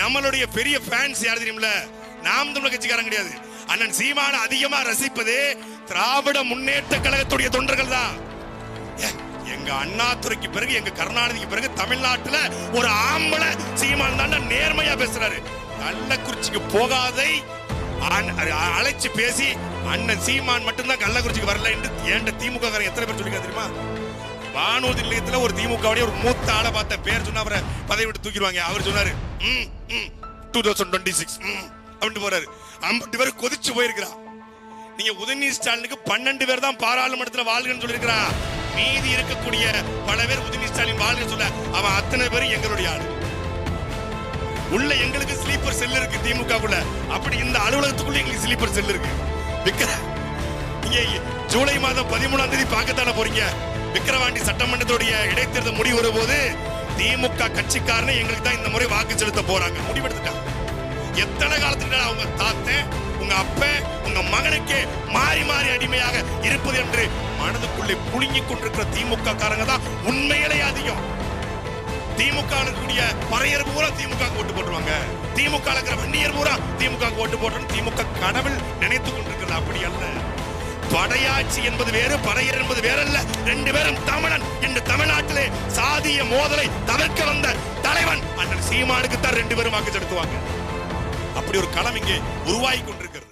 நம்மளுடைய பெரிய ஃபேன்ஸ் யார் தெரியுமில்ல? நாம் தமிழ் கட்சிக்காரன் கிடையாது. அண்ணன் சீமான அதிகமா ரசிப்பது திராவிட முன்னேற்ற கழகத்துடைய தொண்டர்கள் தான். ஏ, எங்க அண்ணாதுரைக்கு பிறகு எங்க கருணாநிதிக்கு பிறகு தமிழ்நாட்டுல ஒரு ஆம்பளை சீமான் தான் நேர்மையா பேசுறாரு. கள்ளக்குறிச்சிக்கு போகாதை அழைச்சு பேசி அண்ணன் சீமான் மட்டும்தான் கள்ளக்குறிச்சிக்கு வரல என்று ஏண்ட திமுக எத்தனை பேர் சொல்லிருக்கா தெரியுமா? வானூர்தி நிலையத்துல ஒரு திமுக ஒரு மூத்த ஆளை பார்த்த பேர் சொன்னா அவரை பதவி விட்டு தூக்கிடுவாங்க. அவர் சொன்னாரு டூ தௌசண்ட் டுவெண்ட்டி சிக்ஸ் அப்படின்ட்டு போறாரு. ஐம்பது பேர் கொதிச்சு போயிருக்கிறா. நீங்க உதயநிதி ஸ்டாலினுக்கு பன்னெண்டு பேர் தான் பாராளுமன்றத்துல வாழ்கன்னு சொல்லியிருக்கிறான் மீதி இருக்கக்கூடிய பல பேர் உதயநிதி ஸ்டாலின் வாழ்க சொல்ல அவன் அத்தனை பேரும் எங்களுடைய ஆளு. உள்ள எங்களுக்கு ஸ்லீப்பர் செல் இருக்கு திமுகவுல அப்படி இந்த அலுவலகத்துக்குள்ள எங்களுக்கு ஸ்லீப்பர் செல் இருக்கு. விக்கிற நீங்க ஜூலை மாதம் பதிமூணாம் தேதி பார்க்கத்தானே போறீங்க. விக்கிரவாண்டி சட்டமன்றத்துடைய இடைத்தேர்தல் முடிவு வரும்போது திமுக கட்சிக்காரனே எங்களுக்கு தான் இந்த முறை வாக்கு செலுத்த போறாங்க. முடிவெடுத்துட்டாங்க எத்தனை காலத்துக்கு அவங்க தாத்தன் உங்க அப்ப உங்க மகனுக்கு மாறி மாறி அடிமையாக இருப்பது என்று மனதுக்குள்ளே புழுங்கிக் கொண்டிருக்கிற திமுக காரங்க தான் உண்மையிலே அதிகம். திமுக இருக்கக்கூடிய பறையர் பூரா திமுக ஓட்டு போட்டுருவாங்க. திமுக இருக்கிற வன்னியர் பூரா திமுக ஓட்டு போட்டு திமுக கனவில் நினைத்துக் கொண்டிருக்கிறது. அப்படி அல்ல. படையாட்சி என்பது வேறு படையர் என்பது வேறல்ல. ரெண்டு பேரும் தமிழன். என்று தமிழ்நாட்டிலே சாதிய மோதலை தவிர்க்க வந்த தலைவன் அண்ணன் சீமானுக்கு தான் ரெண்டு பேரும் வாக்கு செலுத்துவாங்க. அப்படி ஒரு களம் இங்கே உருவாகி கொண்டிருக்கிறது.